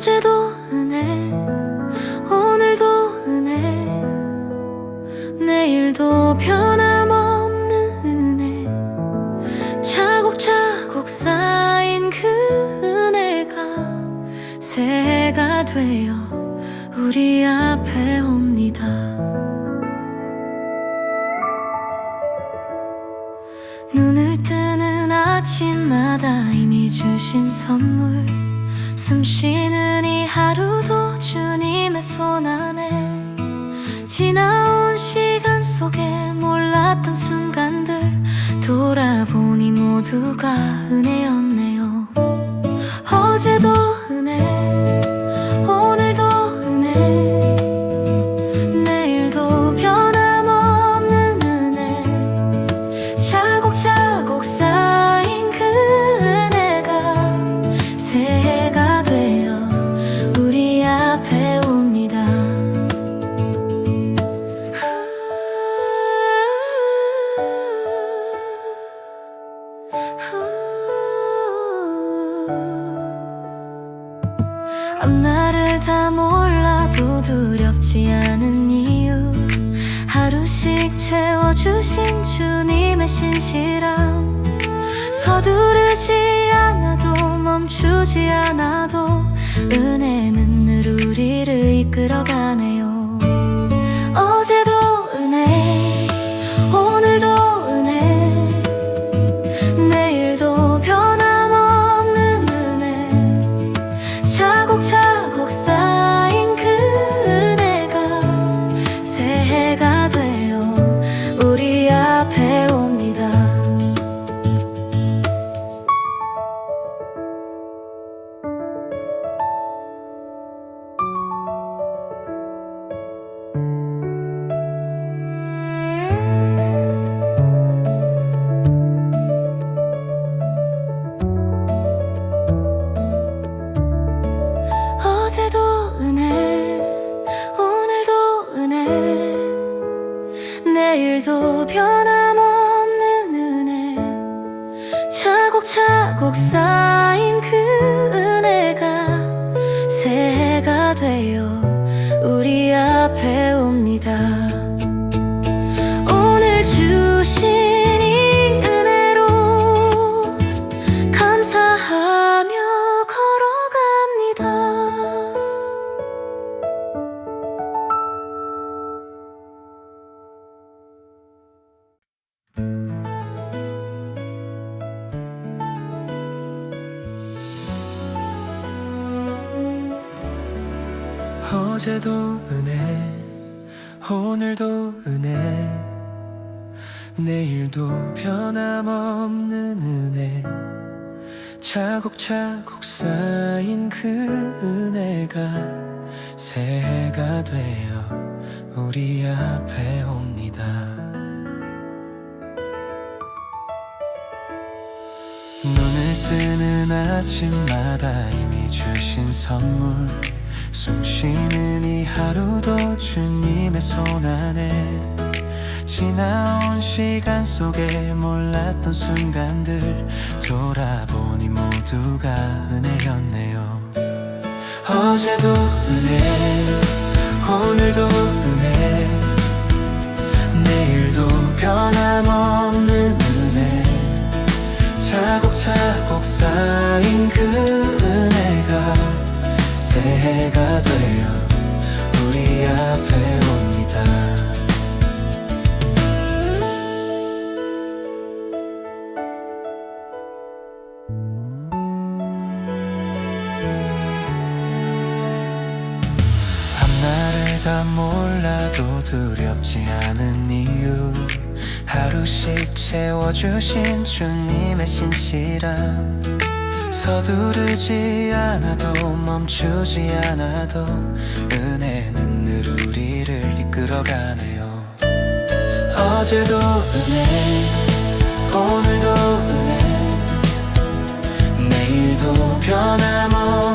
어제도 은혜 오늘도 은혜 내일도 변함없는 은혜. 차곡차곡 쌓인 그 은혜가 새해가 되어 우리 앞에 옵니다. 눈을 뜨는 아침마다 이미 주신 선물 숨 쉬는 이 하루도 주님의 손 안에 지나온 시간 속에 몰랐던 순간들 돌아보니 모두가 은혜였네 앞날을 다 몰라도 두렵지 않은 이유. 하루씩 채워주신 주님의 신실함. 서두르지 않아도 멈추지 않아도 은혜는 늘 우리를 이끌어가네요 내일도 변함없는 은혜. 차곡차곡 쌓인 그 은혜가 새해가 되어 우리 앞에 옵니다 어제도 은혜 오늘도 은혜 내일도 변함없는 은혜 차곡차곡 쌓인 그 은혜가 새해가 되어 우리 앞에 옵니다. 눈을 뜨는 아침마다 이미 주신 선물 숨 쉬는 이 하루도 주님의 손 안에 지나온 시간 속에 몰랐던 순간들 돌아보니 모두가 은혜였네요. 어제도 은혜 오늘도 은혜 내일도 변함없는 은혜. 차곡차곡 쌓인 그 새해가 되어 우리 앞에 옵니다. 앞날을 다 몰라도 두렵지 않은 이유. 하루씩 채워주신 주님의 신실함 서두르지 않아도 멈추지 않아도 은혜는 늘 우리를 이끌어가네요. 어제도 은혜 오늘도 은혜 내일도 변함없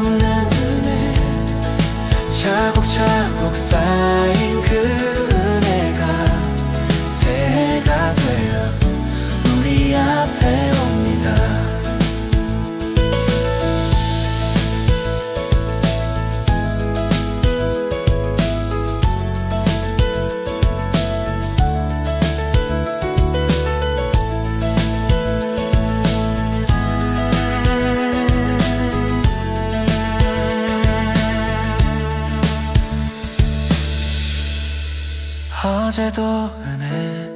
어제도 은혜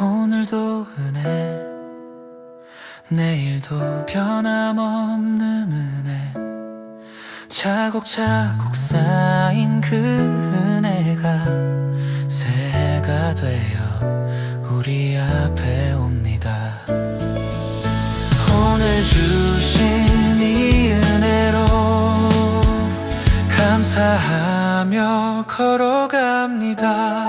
오늘도 은혜 내일도 변함없는 은혜. 차곡차곡 쌓인 그 은혜가 새해가 되어 우리 앞에 옵니다. 오늘 주신 이 은혜로 감사하며 걸어갑니다